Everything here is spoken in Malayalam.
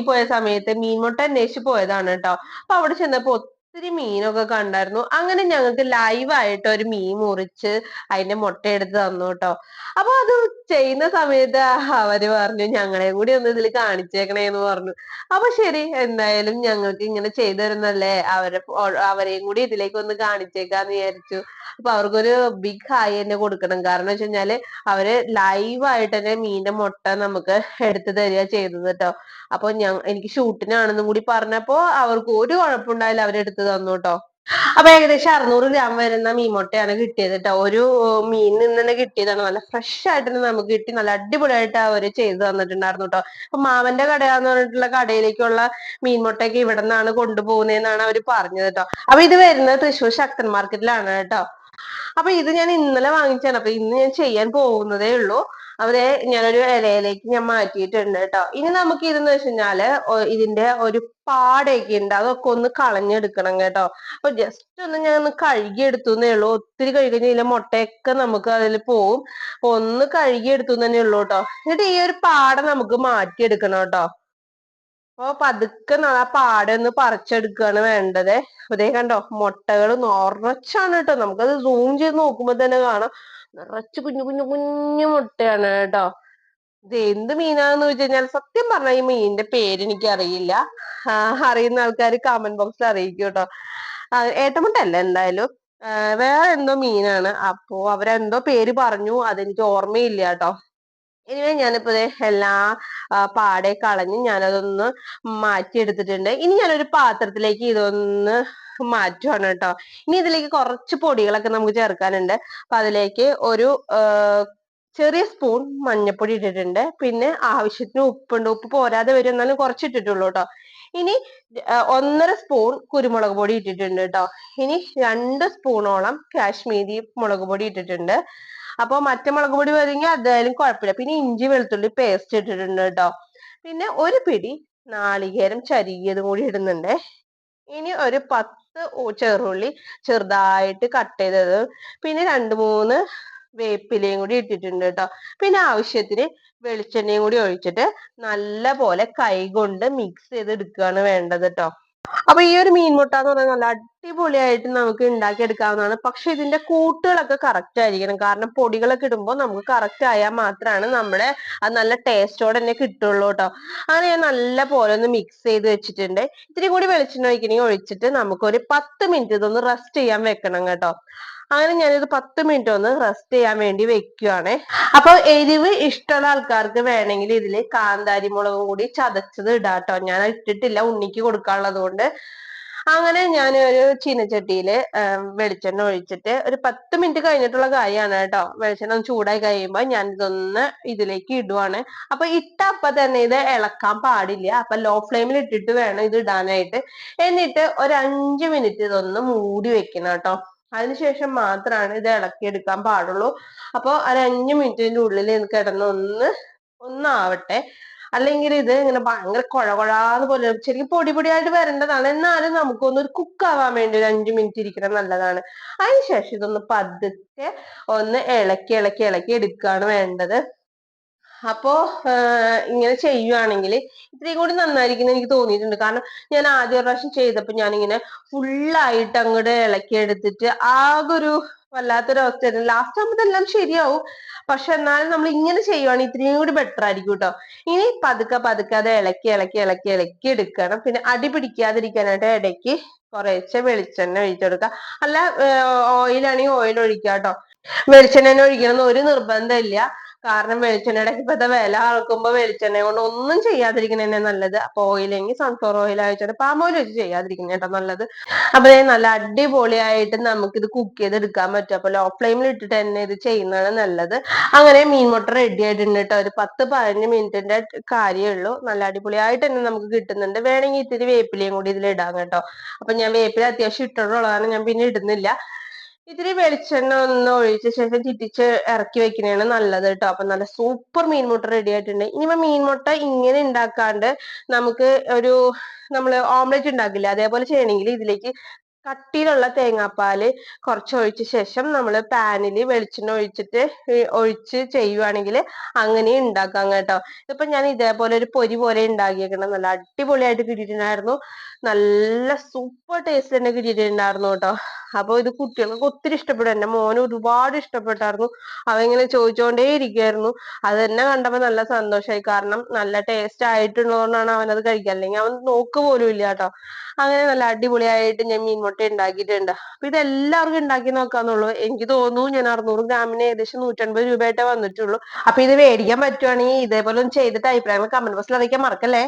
പോയ സമയത്ത് മീൻമുട്ട അന്വേഷിച്ച് പോയതാണ് കേട്ടോ. അപ്പൊ അവിടെ ചെന്നപ്പോ ഒത്തിരി മീനൊക്കെ കണ്ടായിരുന്നു. അങ്ങനെ ഞങ്ങൾക്ക് ലൈവ് ആയിട്ട് ഒരു മീൻ മുറിച്ച് അതിന്റെ മുട്ട എടുത്ത് തന്നു കേട്ടോ. അപ്പൊ അത് ചെയ്യുന്ന സമയത്ത് അവർ പറഞ്ഞു ഞങ്ങളെയും കൂടി ഒന്ന് ഇതിൽ കാണിച്ചേക്കണേ എന്ന് പറഞ്ഞു. അപ്പൊ ശരി എന്തായാലും ഞങ്ങൾക്ക് ഇങ്ങനെ ചെയ്തു തരുന്നല്ലേ അവരെ അവരെയും കൂടി ഇതിലേക്ക് ഒന്ന് കാണിച്ചേക്കാന്ന് വിചാരിച്ചു. അപ്പൊ അവർക്കൊരു ബിഗ് ഹായ് തന്നെ കൊടുക്കണം. കാരണം വെച്ച് കഴിഞ്ഞാൽ അവർ ലൈവായിട്ട് തന്നെ മീനിന്റെ മുട്ട നമുക്ക് എടുത്തു തരിക ചെയ്തത് കേട്ടോ. അപ്പൊ ഞാൻ എനിക്ക് ഷൂട്ടിനാണെന്നും കൂടി പറഞ്ഞപ്പോ അവർക്ക് ഒരു കുഴപ്പമുണ്ടായില്ല അവരെടുത്ത് തന്നു കേട്ടോ അപ്പൊ ഏകദേശം അറുന്നൂറ് ഗ്രാം വരുന്ന മീൻമുട്ടയാണ് കിട്ടിയത് കേട്ടോ ഒരു മീൻ നിന്ന് തന്നെ കിട്ടിയതാണ്. നല്ല ഫ്രഷ് ആയിട്ട് തന്നെ നമുക്ക് കിട്ടി. നല്ല അടിപൊളിയായിട്ട് അവർ ചെയ്തു തന്നിട്ടുണ്ടായിരുന്നു കേട്ടോ അപ്പൊ മാമന്റെ കടയാന്ന് പറഞ്ഞിട്ടുള്ള കടയിലേക്കുള്ള മീൻ മീൻമുട്ടയൊക്കെ ഇവിടെ നിന്നാണ് കൊണ്ടുപോകുന്നതെന്നാണ് അവർ പറഞ്ഞത് കേട്ടോ അപ്പൊ ഇത് വരുന്നത് തൃശ്ശൂർ ശക്തൻ മാർക്കറ്റിലാണ് കേട്ടോ അപ്പൊ ഇത് ഞാൻ ഇന്നലെ വാങ്ങിച്ചാണ് അപ്പൊ ഇന്ന് ഞാൻ ചെയ്യാൻ പോകുന്നതേ ഉള്ളൂ. അവരെ ഞാനൊരു ഇലയിലേക്ക് ഞാൻ മാറ്റിയിട്ടുണ്ട് കേട്ടോ ഇനി നമുക്ക് ഇതെന്ന് വെച്ച് കഴിഞ്ഞാൽ ഇതിന്റെ ഒരു പാടയൊക്കെ ഉണ്ട് അതൊക്കെ ഒന്ന് കളഞ്ഞെടുക്കണം കേട്ടോ. അപ്പൊ ജസ്റ്റ് ഒന്ന് ഞാൻ ഒന്ന് കഴുകി എടുത്തുന്നേ ഉള്ളൂ. ഒത്തിരി കഴുകി ഇതിലെ മുട്ടയൊക്കെ നമുക്ക് അതിൽ പോവും. ഒന്ന് കഴുകി എടുത്തു തന്നെ ഉള്ളൂ കേട്ടോ എന്നിട്ട് ഈ ഒരു പാട നമുക്ക് മാറ്റിയെടുക്കണം കേട്ടോ അപ്പൊ പതുക്കെ ആ പാടെ ഒന്ന് പറിച്ചെടുക്കുകയാണ് വേണ്ടത്. അതേ കണ്ടോ? മുട്ടകൾ നിറച്ചാണ് കേട്ടോ നമുക്കത് സൂം ചെയ്ത് നോക്കുമ്പോ തന്നെ കാണാം. നിറച്ച് കുഞ്ഞു കുഞ്ഞു കുഞ്ഞു മുട്ടയാണ് കേട്ടോ. ഇത് എന്ത് മീനാന്ന് വെച്ച് കഴിഞ്ഞാൽ സത്യം പറഞ്ഞ ഈ മീനിന്റെ പേര് എനിക്ക് അറിയില്ല അറിയുന്ന ആൾക്കാർ കമന്റ് ബോക്സിൽ അറിയിക്കും കേട്ടോ. ഏട്ടമുട്ട അല്ല എന്തായാലും. വേറെ എന്തോ മീനാണ്. അപ്പോ അവരെന്തോ പേര് പറഞ്ഞു. അതെനിക്ക് ഓർമ്മയില്ല കേട്ടോ. ഇനി ഞാനിപ്പോ എല്ലാ പാടെ കളഞ്ഞ് ഞാനതൊന്ന് മാറ്റിയെടുത്തിട്ടുണ്ട്. ഇനി ഞാനൊരു പാത്രത്തിലേക്ക് ഇതൊന്ന് മാറ്റുവാണ് കേട്ടോ ഇനി ഇതിലേക്ക് കുറച്ച് പൊടികളൊക്കെ നമുക്ക് ചേർക്കാനുണ്ട്. അപ്പൊ അതിലേക്ക് ഒരു ചെറിയ സ്പൂൺ മഞ്ഞപ്പൊടി ഇട്ടിട്ടുണ്ട്. പിന്നെ ആവശ്യത്തിന് ഉപ്പുണ്ട്. ഉപ്പ് പോരാതെ വരും. എന്നാലും കുറച്ച് ഇട്ടിട്ടുള്ളൂ കേട്ടോ ഇനി ഒന്നര സ്പൂൺ കുരുമുളക് പൊടി ഇട്ടിട്ടുണ്ട് കേട്ടോ ഇനി രണ്ട് സ്പൂണോളം കാശ്മീരി മുളക് പൊടി ഇട്ടിട്ടുണ്ട്. അപ്പൊ മറ്റേ മുളക് പൊടി വരുമെങ്കിൽ അതായാലും കുഴപ്പമില്ല. പിന്നെ ഇഞ്ചി വെളുത്തുള്ളി പേസ്റ്റ് ഇട്ടിട്ടുണ്ട് കേട്ടോ പിന്നെ ഒരു പിടി നാളികേരം ചരികിയതും കൂടി ഇടുന്നുണ്ട്. ഇനി ഒരു പത്ത് ചെറുള്ളി ചെറുതായിട്ട് കട്ട് ചെയ്തത്. പിന്നെ രണ്ട് മൂന്ന് വേപ്പിലയും കൂടി ഇട്ടിട്ടുണ്ട് കേട്ടോ. പിന്നെ ആവശ്യത്തിന് വെളിച്ചെണ്ണയും കൂടി ഒഴിച്ചിട്ട് നല്ല പോലെ കൈകൊണ്ട് മിക്സ് ചെയ്ത് എടുക്കുകയാണ് വേണ്ടത് കേട്ടോ. അപ്പൊ ഈ ഒരു മീൻമുട്ട എന്ന് പറയുന്നത് നല്ല അടിപൊളിയായിട്ട് നമുക്ക് ഉണ്ടാക്കിയെടുക്കാവുന്നതാണ് പക്ഷെ ഇതിന്റെ കൂട്ടുകളൊക്കെ കറക്റ്റ് ആയിരിക്കണം. കാരണം പൊടികളൊക്കെ ഇടുമ്പോൾ നമുക്ക് കറക്റ്റ് ആയാൽ മാത്രമാണ് നമ്മുടെ അത് നല്ല ടേസ്റ്റോടെ തന്നെ കിട്ടുള്ളൂ കേട്ടോ അങ്ങനെ ഞാൻ നല്ല പോലെ ഒന്ന് മിക്സ് ചെയ്ത് വെച്ചിട്ടുണ്ട്. ഇത്തിരി കൂടി വെളിച്ചെണ്ണ ഒഴിക്കണമെങ്കിൽ ഒഴിച്ചിട്ട് നമുക്ക് ഒരു പത്ത് മിനിറ്റ് ഇതൊന്ന് റെസ്റ്റ് ചെയ്യാൻ വെക്കണം കേട്ടോ. അങ്ങനെ ഞാനിത് പത്ത് മിനിറ്റ് ഒന്ന് റെസ്റ്റ് ചെയ്യാൻ വേണ്ടി വെക്കുവാണ്. അപ്പൊ എരിവ് ഇഷ്ടമുള്ള ആൾക്കാർക്ക് വേണമെങ്കിൽ ഇതിൽ കാന്താരി മുളകും കൂടി ചതച്ചത് ഇടാട്ടോ. ഞാൻ ഇട്ടിട്ടില്ല ഉണ്ണിക്ക് കൊടുക്കാനുള്ളത് കൊണ്ട് അങ്ങനെ ഞാൻ ഒരു ചീനച്ചട്ടിയിൽ വെളിച്ചെണ്ണ ഒഴിച്ചിട്ട് ഒരു പത്ത് മിനിറ്റ് കഴിഞ്ഞിട്ടുള്ള കാര്യമാണ് കേട്ടോ. വെളിച്ചെണ്ണ ചൂടായി കഴിയുമ്പോൾ ഞാൻ ഇതൊന്ന് ഇതിലേക്ക് ഇടുവാണ്. അപ്പൊ ഇട്ട അപ്പൊ തന്നെ ഇത് ഇളക്കാൻ പാടില്ല. അപ്പൊ ലോ ഫ്ലെയിമിൽ ഇട്ടിട്ട് വേണം ഇത് ഇടാനായിട്ട്. എന്നിട്ട് ഒരു അഞ്ച് മിനിറ്റ് ഇതൊന്ന് മൂടി വെക്കണം കേട്ടോ. അതിനുശേഷം മാത്രമാണ് ഇത് ഇളക്കി എടുക്കാൻ പാടുള്ളൂ. അപ്പോൾ ഒരു അഞ്ച് മിനിറ്റിന്റെ ഉള്ളിൽ കിടന്ന് ഒന്ന് ഒന്നാവട്ടെ. അല്ലെങ്കിൽ ഇത് ഇങ്ങനെ ഭയങ്കര കൊഴ കുഴാന്ന് പോലെ ശരിക്കും പൊടി പൊടിയായിട്ട് വരേണ്ടതാണ്. എന്നാലും നമുക്കൊന്ന് ഒരു കുക്ക് ആവാൻ വേണ്ടി ഒരു അഞ്ചു മിനിറ്റ് ഇരിക്കണം നല്ലതാണ്. അതിനുശേഷം ഇതൊന്ന് പതുക്കെ ഒന്ന് ഇളക്കി ഇളക്കി ഇളക്കി എടുക്കുകയാണ് വേണ്ടത്. അപ്പോ ഇങ്ങനെ ചെയ്യുവാണെങ്കിൽ ഇത്രയും കൂടി നന്നായിരിക്കും എനിക്ക് തോന്നിയിട്ടുണ്ട്. കാരണം ഞാൻ ആദ്യ പ്രാവശ്യം ചെയ്തപ്പോൾ ഞാനിങ്ങനെ ഫുള്ളായിട്ട് അങ്ങോട്ട് ഇളക്കി എടുത്തിട്ട് ആകെ ഒരു വല്ലാത്തൊരു അവസ്ഥയായിരുന്നു ലാസ്റ്റ് ആകുമ്പോൾ എല്ലാം ശരിയാവും. പക്ഷെ എന്നാലും നമ്മൾ ഇങ്ങനെ ചെയ്യുവാണെങ്കിൽ ഇത്രയും കൂടി ബെറ്റർ ആയിരിക്കും കേട്ടോ. ഇനി പതുക്കെ പതുക്കെ അത് ഇളക്കി ഇളക്കി ഇളക്കി ഇളക്കി എടുക്കണം. പിന്നെ അടി പിടിക്കാതിരിക്കാനായിട്ട് ഇടയ്ക്ക് കുറേശ്ശെ വെളിച്ചെണ്ണ ഒഴിച്ചെടുക്കുക അല്ല ഓയിലാണെങ്കിൽ ഓയിൽ ഒഴിക്കുക കേട്ടോ. വെളിച്ചെണ്ണ ഒഴിക്കണം എന്ന് ഒരു നിർബന്ധമില്ല. കാരണം വെളിച്ചെണ്ണയുടെ ഇപ്പോഴത്തെ വില ആൾക്കുമ്പോ വെളിച്ചെണ്ണ കൊണ്ട് ഒന്നും ചെയ്യാതിരിക്കുന്നതന്നെ നല്ലത്. അപ്പൊ ഓയിലെങ്കിൽ സൺഫ്ലവർ ഓയിൽ അയച്ചത് പാം ഓയിൽ വെച്ച് ചെയ്യാതിരിക്കുന്ന കേട്ടോ നല്ലത്. അപ്പൊ നല്ല അടിപൊളിയായിട്ട് നമുക്ക് ഇത് കുക്ക് ചെയ്ത് എടുക്കാൻ പറ്റും അപ്പൊ ലോ ഫ്ലെയിമിൽ ഇട്ടിട്ട് തന്നെ ഇത് ചെയ്യുന്നതാണ് നല്ലത്. അങ്ങനെ മീൻ മുട്ട റെഡി ആയിട്ടുണ്ട് കേട്ടോ. ഒരു പത്ത് പതിനഞ്ച് മിനിറ്റിന്റെ കാര്യമേ ഉള്ളൂ നല്ല അടിപൊളിയായിട്ട് തന്നെ നമുക്ക് കിട്ടുന്നുണ്ട്. വേണമെങ്കിൽ ഇത്തിരി വേപ്പിലയും കൂടി ഇതിൽ ഇടാം കേട്ടോ. അപ്പൊ ഞാൻ വേപ്പില അത്യാവശ്യം ഇട്ടിട്ടുള്ളതാണ്. ഞാൻ പിന്നെ ഇടുന്നില്ല. ഇത്തിരി വെളിച്ചെണ്ണ ഒന്ന് ഒഴിച്ച ശേഷം ചിട്ടിച്ച് ഇറക്കി വെക്കുന്നതാണ് നല്ലത് കേട്ടോ. അപ്പൊ നല്ല സൂപ്പർ മീൻമുട്ട റെഡി ആയിട്ടുണ്ട്. ഇനിയിപ്പോ മീൻമുട്ട ഇങ്ങനെ ഉണ്ടാക്കാണ്ട് നമുക്ക് ഒരു നമ്മൾ ഓംലെറ്റ് ഉണ്ടാക്കില്ല അതേപോലെ ചെയ്യണമെങ്കിൽ ഇതിലേക്ക് കട്ടിയിലുള്ള തേങ്ങാപ്പാൽ കുറച്ച് ഒഴിച്ച ശേഷം നമ്മൾ പാനിൽ വെളിച്ചെണ്ണ ഒഴിച്ചിട്ട് ഒഴിച്ച് ചെയ്യുവാണെങ്കിൽ അങ്ങനെ ഉണ്ടാക്കാം കേട്ടോ. ഇതിപ്പോ ഞാൻ ഇതേപോലെ ഒരു പൊരി പോലെ ഉണ്ടാക്കിയേക്കണം. നല്ല അടിപൊളിയായിട്ട് കിട്ടിയിട്ടുണ്ടായിരുന്നു. നല്ല സൂപ്പർ ടേസ്റ്റ് തന്നെ കിട്ടിയിട്ടുണ്ടായിരുന്നു കേട്ടോ. അപ്പൊ ഇത് കുട്ടികൾക്ക് ഒത്തിരി ഇഷ്ടപ്പെടും എന്റെ മോന് ഒരുപാട് ഇഷ്ടപ്പെട്ടായിരുന്നു. അവങ്ങനെ ചോദിച്ചുകൊണ്ടേ ഇരിക്കുമായിരുന്നു അത് തന്നെ കണ്ടപ്പോ നല്ല സന്തോഷമായി. കാരണം നല്ല ടേസ്റ്റ് ആയിട്ടുള്ളതുകൊണ്ടാണ് അവനത് കഴിക്കുക. അല്ലെങ്കിൽ അവൻ നോക്ക് പോലും ഇല്ല കേട്ടോ. അങ്ങനെ നല്ല അടിപൊളിയായിട്ട് ഞാൻ മീൻ മുട്ട ഉണ്ടാക്കിയിട്ടുണ്ട് അപ്പൊ ഇത് എല്ലാവർക്കും ഉണ്ടാക്കി നോക്കാന്നുള്ളൂ. എനിക്ക് തോന്നുന്നു ഞാൻ അറുന്നൂറ് ഗ്രാമിന് ഏകദേശം നൂറ്റൻപത് രൂപയായിട്ടേ വന്നിട്ടുള്ളൂ. അപ്പൊ ഇത് മേടിക്കാൻ പറ്റുവാണെങ്കിൽ ഇതേപോലെ ഒന്ന് ചെയ്തിട്ട് അഭിപ്രായങ്ങൾ കമന്റ് ബോക്സിൽ അറിയിക്കാൻ മറക്കല്ലേ?